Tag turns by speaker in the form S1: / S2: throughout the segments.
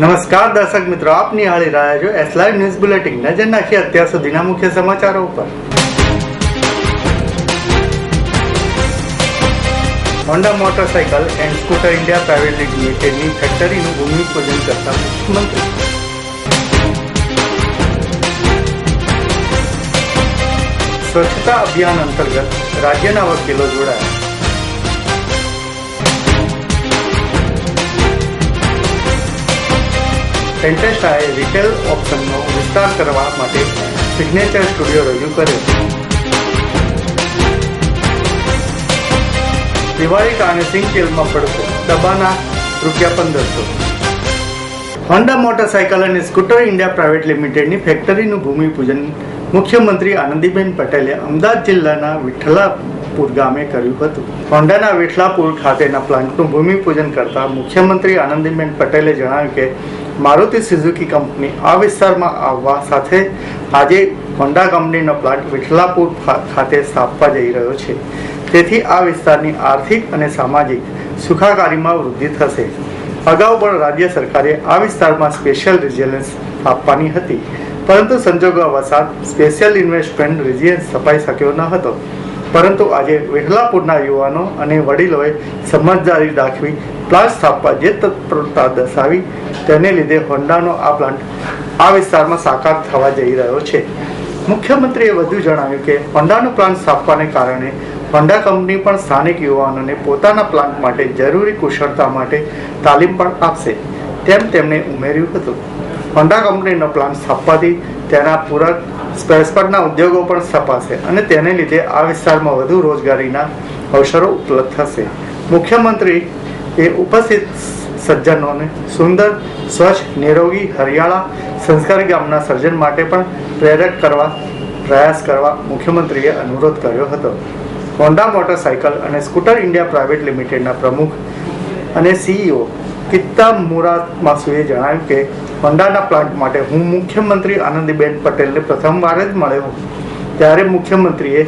S1: નમસ્કાર દર્શક મિત્રો આપ નિહાળી રહ્યા છો એસ લાઈવ ન્યૂઝ બુલેટિન નજર નાખી અત્યાર સુધીના મુખ્ય સમાચારો ઉપર. Honda motorcycle and scooter India private લિમિટેડની ફેક્ટરીનું ભૂમિપૂજન કરતા મુખ્યમંત્રી. સ્વચ્છતા અભિયાન અંતર્ગત રાજ્યના વકીલો જોડાયા. પેન્ટેસ્ટાએ રિટેલ ઓપ્શનનો વિસ્તાર કરવા માટે સિગ્નેચર સ્ટુડિયો રજૂ કર્યો. દિવાળી કારણે સિંગ તેલમાં પડતો ડબ્બાના રૂપિયા પંદરસો. હોન્ડા મોટરસાયકલ અને સ્કૂટર ઇન્ડિયા પ્રાઇવેટ લિમિટેડની ફેક્ટરીનું ભૂમિપૂજન મુખ્યમંત્રી આનંદીબેન પટેલે અમદાવાદ જિલ્લાના વિઠલાપુર ગામે કર્યું હતું. હોન્ડાના વિઠલાપુર ખાતેના પ્લાન્ટનું ભૂમિપૂજન કરતા મુખ્યમંત્રી આનંદીબેન પટેલે જણાવ્યું કે મારુતિ સુઝુકી કંપની આ વિસ્તારમાં આવવા સાથે આજે હોન્ડા કંપનીનો પ્લાન્ટ વિઠલાપુર ખાતે સ્થાપવા જઈ રહ્યો છે. તેથી આ વિસ્તારની આર્થિક અને સામાજિક સુખાકારીમાં વૃદ્ધિ થશે. અગાઉ પણ રાજ્ય સરકારે આ વિસ્તારમાં સ્પેશિયલ રિઝિલન્સ આપવાની હતી. પરંતુ સંજોગો વસાત સ્પેશિયલ ઇન્વેસ્ટમેન્ટ રિઝિયન્સ સ્થપાઈ શક્યો ન હતો. પરંતુ આજે વેહલાપુરના યુવાનો અને વડીલોએ સમજદારી દાખવી પ્લાન્ટ સ્થાપવા જે તત્પરતા દર્શાવી, તેને લીધે હોન્ડાનો આ પ્લાન્ટ આ વિસ્તારમાં સાકાર થવા જઈ રહ્યો છે. મુખ્યમંત્રીએ વધુ જણાવ્યું કે, હોન્ડાનો પ્લાન્ટ સ્થાપવાને કારણે હોન્ડા કંપની પણ સ્થાનિક યુવાનોને પોતાના પ્લાન્ટ માટે જરૂરી કુશળતા માટે તાલીમ પણ આપશે, તેમ તેમણે ઉમેર્યું હતું. હોન્ડા કંપનીનો પ્લાન્ટ સ્થાપવાથી તેના પૂરક સ્પેસપરના ઉદ્યોગો પણ સ્થપાશે અને તેને લીધે આ વિસ્તારમાં વધુ રોજગારીના અવસરો ઉપલબ્ધ થશે. મુખ્યમંત્રી એ ઉપસ્થિત સજ્જનોને સુંદર, સ્વચ્છ, નિરોગી હરિયાળા સંસ્કારી ગામના સર્જન માટે પણ પ્રેરક કરવા, પ્રયાસ કરવા મુખ્યમંત્રીએ અનુરોધ કર્યો હતો. હોન્ડા મોટરસાયકલ અને સ્કૂટર ઇન્ડિયા પ્રાઇવેટ લિમિટેડના પ્રમુખ અને સીઈઓ કિત્તા મુરાદ માસુએ જણાવ્યું કે હોન્ડાના પ્લાન્ટ માટે હું મુખ્યમંત્રી આનંદીબેન પટેલને પ્રથમવાર જ મળ્યો ત્યારે મુખ્યમંત્રીએ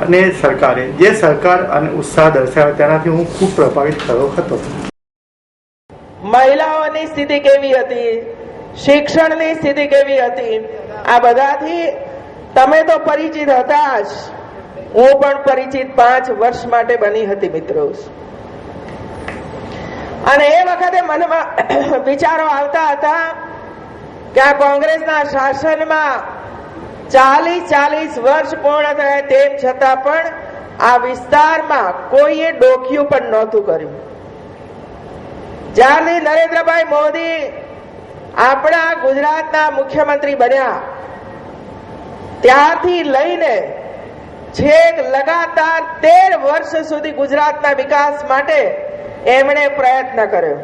S1: અને સરકારે જે સહકાર અને ઉત્સાહ દર્શાવ્યો તેનાથી હું ખૂબ પ્રભાવિત થયો હતો.
S2: મહિલાઓની સ્થિતિ કેવી હતી? શિક્ષણની સ્થિતિ કેવી હતી? આ બધાથી તમે તો પરિચિત હતા જ. હું પણ પરિચિત પાંચ વર્ષ માટે બની હતી મિત્રો. અને એ વખતે મનમાં વિચારો આવતા હતા કે આ કોંગ્રેસના શાસનમાં ચાલીસ ચાલીસ વર્ષ પૂર્ણ થયા તેમ છતાં પણ આ વિસ્તારમાં કોઈએ ડોક્યું પણ નહોતું કર્યું. જ્યારથી નરેન્દ્રભાઈ મોદી આપણા ગુજરાતના મુખ્યમંત્રી બન્યા, ત્યારથી લઈને છેક લગાતાર તેર વર્ષ સુધી ગુજરાતના વિકાસ માટે એમણે પ્રયત્ન કર્યો.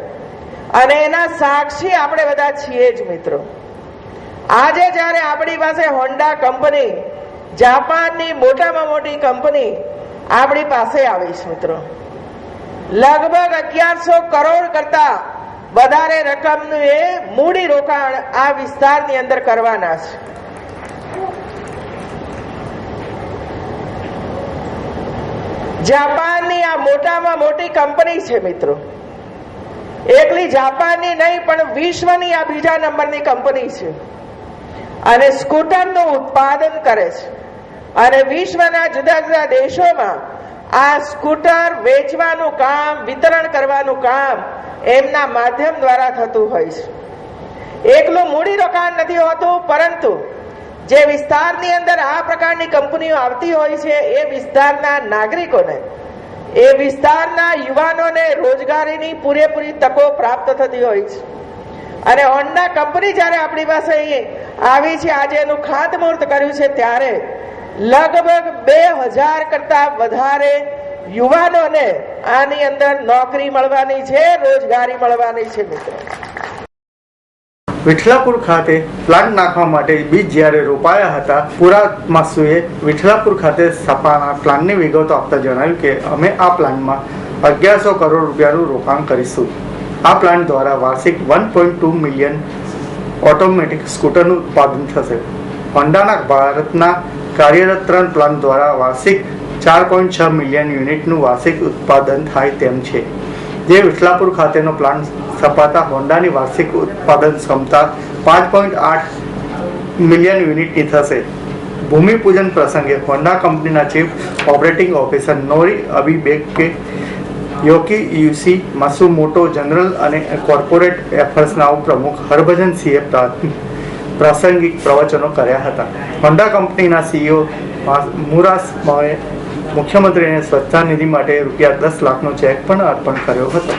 S2: અને એના સાક્ષી આપણે બધા છીએ જ મિત્રો. આજે જ્યારે આપણી પાસે હોન્ડા કંપની, જાપાનની મોટામાં મોટી કંપની આપણી પાસે આવી છે મિત્રો. લગભગ અગિયારસો કરોડ કરતા વધારે રકમનું એ મૂડી રોકાણ આ વિસ્તારની અંદર કરવાના છે. જાપાનની આ મોટામાં મોટી કંપની છે મિત્રો. એકલી જાપાનની નહીં, પણ વિશ્વની આ બીજા નંબરની કંપની છે. અને સ્કૂટરનું ઉત્પાદન કરે છે. અને વિશ્વના જુદા જુદા દેશોમાં આ સ્કૂટર વેચવાનું કામ, વિતરણ કરવાનું કામ એમના માધ્યમ દ્વારા થતું હોય છે. એકલું મૂડી રોકાણ નથી હોતું, પરંતુ જે વિસ્તારની અંદર આ પ્રકારની કંપનીઓ આવતી હોય છે, એ વિસ્તારના નાગરિકોને એ વિસ્તારના યુવાનોને રોજગારીની પૂરેપૂરી તકો પ્રાપ્ત થતી હોય છે. અને હોન્ડા કંપની જ્યારે આપણી પાસે આવી છે, આજે એનું ખાતમુહૂર્ત કર્યું છે, ત્યારે લગભગ બે હજાર કરતા વધારે યુવાનોને આની અંદર નોકરી મળવાની છે, રોજગારી મળવાની છે, મિત્રો.
S1: વિઠલાપુર ખાતે પ્લાન્ટ નાખવા માટે બીજ જ્યારે રોપાયા હતા, પુરા માસુએ વિઠલાપુર ખાતે સ્થાપના પ્લાનની વિગતો આપતા જણાવ્યું કે અમે આ પ્લાનમાં અગિયારસો કરોડ રૂપિયાનું રોકાણ કરીશું. આ પ્લાન્ટ દ્વારા વાર્ષિક one point two million automatic સ્કૂટરનું ઉત્પાદન થશે. હોન્ડાના ભારતના કાર્યરત ત્રણ પ્લાન્ટ દ્વારા વાર્ષિક ચાર પોઈન્ટ છ મિલિયન યુનિટનું વાર્ષિક ઉત્પાદન થાય તેમ છે. જે વિઠલાપુર ખાતેનો પ્લાન્ટ સ્થપાતા હોન્ડાની વાર્ષિક ઉત્પાદન ક્ષમતા પાંચ પોઈન્ટ આઠ મિલિયન યુનિટની થશે. ભૂમિપૂજન પ્રસંગે હોન્ડા કંપનીના ચીફ ઓપરેટિંગ ઓફિસર નોરી અબીબેકે યોકી યુસી, માસુમોટો જનરલ અને કોર્પોરેટ એફર્સના ઉપપ્રમુખ હરભજન સિંહે પ્રાસંગિક પ્રવચનો કર્યા હતા. હોન્ડા કંપનીના સીઈઓ મુરાસ મોએ મુખ્યમંત્રીને સ્વચ્છતા નિધિ માટે રૂપિયા દસ લાખનો ચેક પણ અર્પણ કર્યો હતો.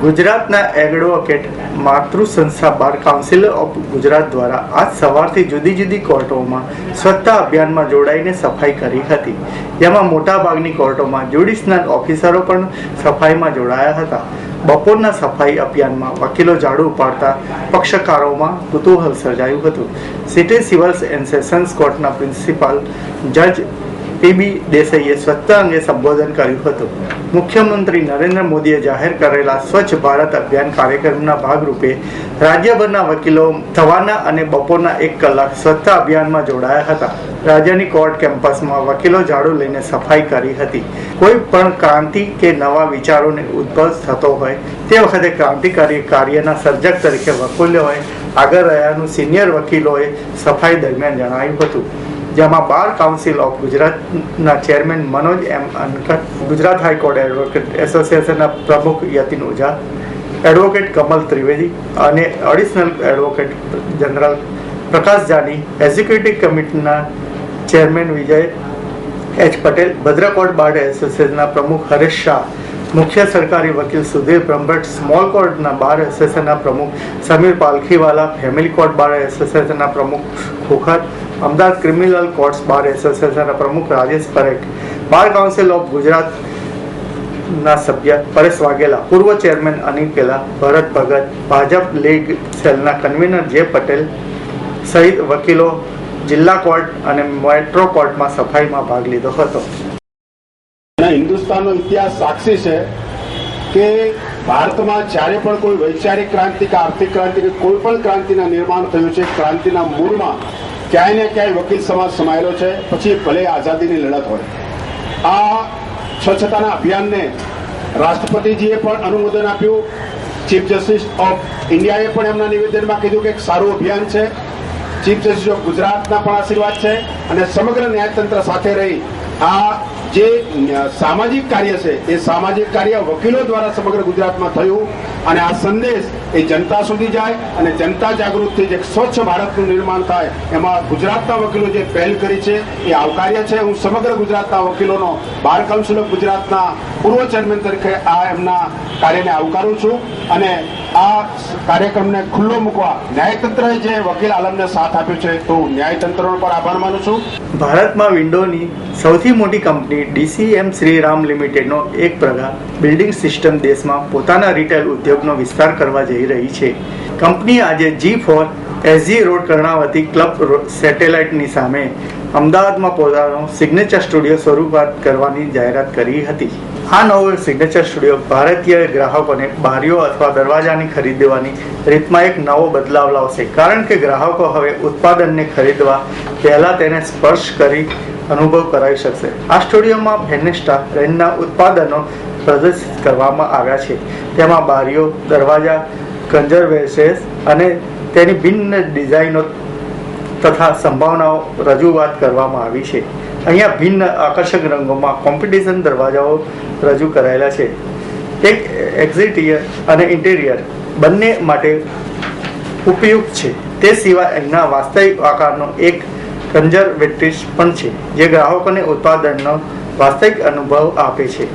S1: ગુજરાતના એડવોકેટ માતૃ સંસ્થા બાર કાઉન્સિલ ઓફ ગુજરાત દ્વારા આજ સવારથી જુદી જુદી કોર્ટોમાં સ્વચ્છતા અભિયાનમાં જોડાઈને સફાઈ કરી હતી. જેમાં મોટાભાગની કોર્ટોમાં જ્યુડિશનલ ઓફિસરો પણ સફાઈમાં જોડાયા હતા. બપોરના સફાઈ અભિયાનમાં વકીલો ઝાડુ ઉપાડતા પક્ષકારોમાં કુતૂહલ સર્જાયું હતું. સિટી સિવિલ્સ એન્ડ સેશન્સ કોર્ટના પ્રિન્સિપાલ જજ પીબી દેસાઈએ સ્વચ્છતા અંગે સંબોધન કર્યું હતું. મુખ્યમંત્રી નરેન્દ્ર મોદીએ જાહેર કરેલા સ્વચ્છ ભારત અભિયાન કાર્યક્રમના ભાગરૂપે રાજ્યભરના વકીલો સવારના અને બપોરના એક કલાક સ્વચ્છતા અભિયાનમાં જોડાયા હતા. રાજ્યની કોર્ટ કેમ્પસમાં વકીલો ઝાડુ લઈને સફાઈ કરી હતી. કોઈ પણ ક્રાંતિ કે નવા વિચારોને ઉદ્ભવ થતો હોય, તે વખતે ક્રાંતિકારી કાર્યના સર્જક તરીકે વકીલોએ આગળ રહ્યાનું સિનિયર વકીલોએ સફાઈ દરમિયાન જણાવ્યું હતું. જેમાં બાર કાઉન્સિલ ઓફ ગુજરાતના ચેરમેન મનોજ એમ અનકટ ગુજરાત હાઈકોર્ટ એડવોકેટ એસોસિએશનના પ્રમુખ યતિન ઓઝા એડવોકેટ કમલ ત્રિવેદી અને additional advocate general Prakash Jani executive કમિટીના ચેરમેન વિજય એચ પટેલ, ભદ્રકોટ બાર એસોસિએશનના પ્રમુખ હરેશ શાહ મુખ્ય સરકારી વકીલ સુધીર બ્રહ્મભટ્ટ સ્મોલ કોર્ટના બાર એસોસિએશનના પ્રમુખ, Samir Palkhiwala family court bar એસોસિએશનના પ્રમુખ Khokhar Ahmedabad criminal courts bar એસોસિએશનના પ્રમુખ Rajesh Parekh, bar council of Gujarat ના સભ્ય પરેશ વાઘેલા, પૂર્વ ચેરમેન અનિલ કેલા, ભરત ભગત, ભાજપ લીગ સેલના કન્વીનર જે પટેલ સહિત વકીલો જિલ્લા કોર્ટ અને મેટ્રો કોર્ટમાં સફાઈમાં ભાગ લીધો હતો.
S3: હિન્દુસ્તાનનો ઇતિહાસ સાક્ષી છે કે ભારતમાં જ્યારે પણ કોઈ વૈચારિક ક્રાંતિ કે આર્થિક ક્રાંતિ કે કોઈ પણ ક્રાંતિના નિર્માણ થયું છે, ક્રાંતિના મૂળમાં ક્યાંય ને ક્યાંય વકીલ સમાજ સમાયેલો છે, પછી ભલે આઝાદીની લડત હોય. આ સ્વચ્છતાના અભિયાનને રાષ્ટ્રપતિજીએ પણ અનુમોદન આપ્યું. ચીફ જસ્ટિસ ઓફ ઇન્ડિયાએ પણ એમના નિવેદનમાં કીધું કે એક સારું અભિયાન છે. ચીફ જસ્ટિસ ઓફ ગુજરાતના પણ આશીર્વાદ છે. અને સમગ્ર ન્યાયતંત્ર સાથે રહી આ જે સામાજિક કાર્ય છે, એ સામાજિક કાર્ય વકીલો દ્વારા સમગ્ર ગુજરાતમાં થયું અને આ સંદેશ એ જનતા સુધી જાય અને જનતા જાગૃત જે સ્વચ્છ ભારતનું નિર્માણ થાય, એમાં ગુજરાતના વકીલો જે પહેલ કરી છે, એ આવકાર્ય છે. હું સમગ્ર ગુજરાતના વકીલોનો, બાર કાઉન્સિલ ઓફ ગુજરાતના પૂર્વ ચેરમેન તરીકે આ એમના કાર્યને આવકારું છું અને આ કાર્યક્રમને ખુલ્લો મૂકવા ન્યાયતંત્રએ જે વકીલ આલમને સાથ આપ્યો છે, તો હું ન્યાયતંત્રનો પર આભાર માનું છું.
S1: ભારતમાં વિન્ડોની સૌથી મોટી કંપની ડીસીએમ શ્રીરામ લિમિટેડનો એક પ્રકાર બિલ્ડિંગ સિસ્ટમ દેશમાં પોતાના રિટેલ ઉદ્યોગનો વિસ્તાર કરવા જઈ રહી છે. કંપની આજે G four SG road Karnavati club સેટેલાઇટની સામે અમદાવાદમાં પોતાનો સિગ્નેચર સ્ટુડિયો સ્વરૂપાત કરવાની જાહેરાત કરી હતી. આ નવો સિગ્નેચર સ્ટુડિયો ભારતીય ગ્રાહકોને બારીઓ અથવા દરવાજાની ખરીદવાની રીતમાં એક નવો બદલાવ લાવશે. કારણ કે ગ્રાહકો હવે ઉત્પાદનને ખરીદવા પહેલા તેને સ્પર્શ કરી અનુભવ કરાવી શકશે. આ સ્ટુડિયોમાં ફેનેસ્ટા બ્રેન્ડના ઉત્પાદનો પ્રદર્શિત કરવામાં આવ્યા છે. તેમાં બારીઓ, દરવાજા કન્ઝર્વેશેસ અને તેની ભિન્ન ડિઝાઇનો તથા સંભાવનાઓ રજૂઆત કરવામાં આવી છે. અહીંયા ભિન્ન આકર્ષક રંગોમાં કોમ્પિટિશન દરવાજાઓ રજૂ કરાયેલા છે. એક એક્ઝિટિયર અને ઇન્ટિરિયર બંને માટે ઉપયુક્ત છે. તે સિવાય અહીંના વાસ્તવિક આકારનો એક કન્ઝર્વેટિવ પણ છે, જે ગ્રાહકોને ઉત્પાદનનો વાસ્તવિક અનુભવ આપે છે.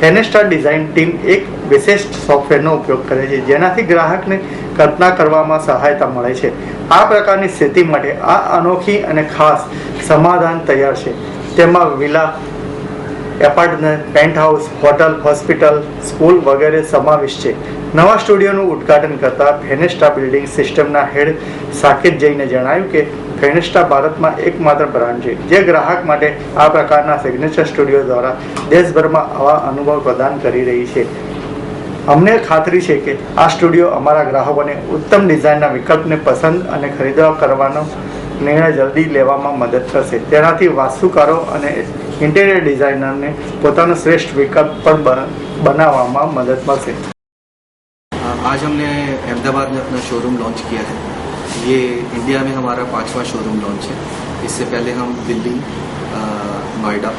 S1: ફેનેસ્ટા ડિઝાઇન ટીમ એક વિશિષ્ટ સોફ્ટવેરનો ઉપયોગ કરે છે, જેનાથી ગ્રાહકને કલ્પના કરવામાં સહાયતા મળે છે. આ પ્રકારની સ્થિતિ માટે આ અનોખી અને ખાસ સમાધાન તૈયાર છે. તેમાં villa apartment penthouse hotel hospital school વગેરે સમાવેશ છે. નવા સ્ટુડિયોનું ઉદ્ઘાટન કરતા ફેનેસ્ટા બિલ્ડિંગ સિસ્ટમના હેડ સાકેત જઈને જણાવ્યું કે ફેનેસ્ટા ભારતમાં એકમાત્ર બ્રાન્ડ છે જે ગ્રાહક માટે આ પ્રકારના સિગ્નેચર સ્ટુડિયો દ્વારા દેશભરમાં આવા અનુભવ પ્રદાન કરી રહી છે અમને ખાતરી છે કે આ સ્ટુડિયો અમારા ગ્રાહકોને ઉત્તમ ડિઝાઇનના વિકલ્પને પસંદ અને ખરીદવા કરવાનો નિર્ણય જલ્દી લેવામાં મદદ કરશે તેનાથી વાસ્તુકારો અને ઇન્ટિરિયર ડિઝાઇનરને પોતાનો શ્રેષ્ઠ વિકલ્પ પણ બ- બનાવવામાં મદદ મળશે
S4: आज हमने अहमदाबाद में अपना शोरूम लॉन्च किया है ये इंडिया में हमारा पांचवा शोरूम लॉन्च है। इससे पहले हम दिल्ली नोएडा,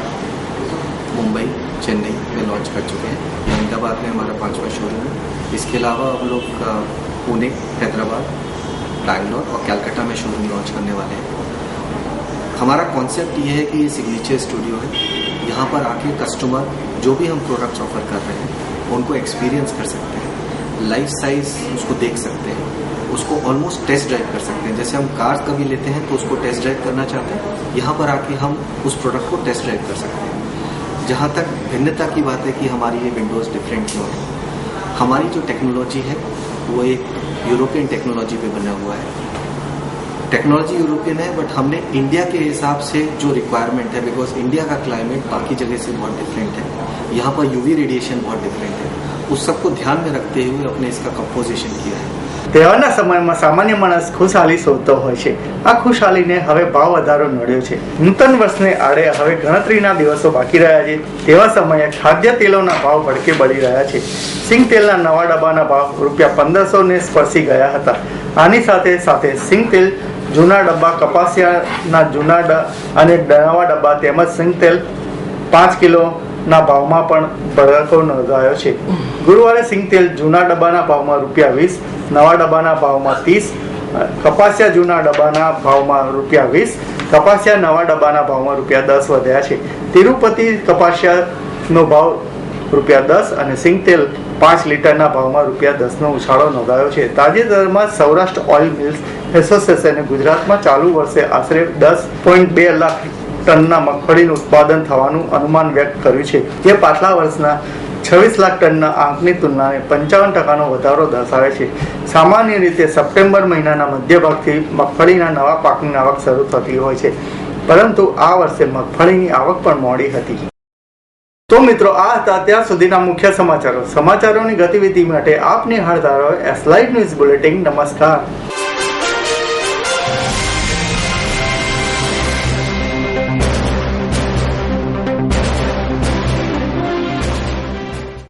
S4: मुंबई, चेन्नई में लॉन्च कर चुके हैं। अहमदाबाद में हमारा पांचवा शोरूम है। इसके अलावा हम लोग पुणे, हैदराबाद, बैंगलोर और कैलकाटा में शोरूम लॉन्च करने वाले हैं। हमारा कॉन्सेप्ट ये है कि ये सिग्नेचर स्टूडियो है। यहाँ पर आके कस्टमर जो भी हम प्रोडक्ट्स ऑफ़र कर रहे हैं, उनको एक्सपीरियंस कर सकते हैं। लाइफ साइज़ उसको देख सकते हैं। उसको ऑलमोस्ट टेस्ट ड्राइव कर सकते हैं। जैसे हम कार कभी लेते हैं तो उसको टेस्ट ड्राइव करना चाहते हैं, यहाँ पर आके हम उस प्रोडक्ट को टेस्ट ड्राइव कर सकते हैं। जहाँ तक भिन्नता की बात है कि हमारी ये विंडोज़ डिफरेंट क्यों है? हमारी जो टेक्नोलॉजी है, वो एक यूरोपियन टेक्नोलॉजी पे बना हुआ है। टेक्नोलॉजी यूरोपियन है बट हमने इंडिया के हिसाब से जो रिक्वायरमेंट है बिकॉज़ इंडिया का क्लाइमेट बाकी जगह से बहुत डिफरेंट है। यहाँ पर यूवी रेडिएशन बहुत डिफरेंट है। उस सबको ध्यान में रखते हुए अपने इसका कंपोजिशन किया है।
S1: તહેવારના સમયમાં સામાન્ય માણસ ખુશહાલી શોધતો હોય છે. આ ખુશહાલીને હવે ભાવ વધારો નડ્યો છે. નૂતન વર્ષને આડે હવે ગણતરીના દિવસો બાકી રહ્યા છે. તેવા સમયે ખાદ્ય તેલોના ભાવ ભડકે બળી રહ્યા છે. સિંગ તેલના નવા ડબ્બાના ભાવ રૂપિયા પંદરસો ને સ્પર્શી ગયા હતા. આની સાથે સાથે સિંગ તેલ, જૂના ડબ્બા કપાસિયાના જૂના અને નવા ડબ્બા તેમજ સિંગ તેલ પાંચ કિલોના ભાવમાં પણ ભડકો નોંધાયો છે. ગુરુવારે સિંગ તેલ જૂના ડબ્બાના ભાવમાં રૂપિયા વીસ, નવા ડબ્બાના ભાવમાં ત્રીસ, કપાસિયા જૂના ડબ્બાના ભાવમાં રૂપિયા વીસ, કપાસિયા નવા ડબ્બાના ભાવમાં રૂપિયા દસ વધ્યા છે. તિરુપતિ કપાસિયાનો ભાવ રૂપિયા દસ અને સિંગ તેલ પાંચ લીટરના ભાવમાં રૂપિયા દસનો ઉછાળો નોંધાયો છે. તાજેતરમાં સૌરાષ્ટ્ર ઓઇલ મિલ્સ એસોસિએશને ગુજરાતમાં ચાલુ વર્ષે આશરે દસ પોઈન્ટ બે લાખ ટનના મગફળીનું ઉત્પાદન થવાનું અનુમાન વ્યક્ત કર્યું છે. જે પાછલા વર્ષના છવ્વીસ લાખ ટનના આંકની તુલનાએ પંચાવન ટકાનો વધારો દર્શાવે છે. સામાન્ય રીતે સપ્ટેમ્બર મહિનાના મધ્યભાગથી મગફળીના નવા પાકની આવક શરૂ થતી હોય છે. પરંતુ આ વર્ષે મગફળીની આવક પણ મોડી હતી. તો મિત્રો, આ હતા ત્યાં સુધીના મુખ્ય સમાચારો. સમાચારોની ગતિવિધિ માટે આપની હાર ધારો એસ ન્યૂઝ બુલેટિન નમસ્કાર.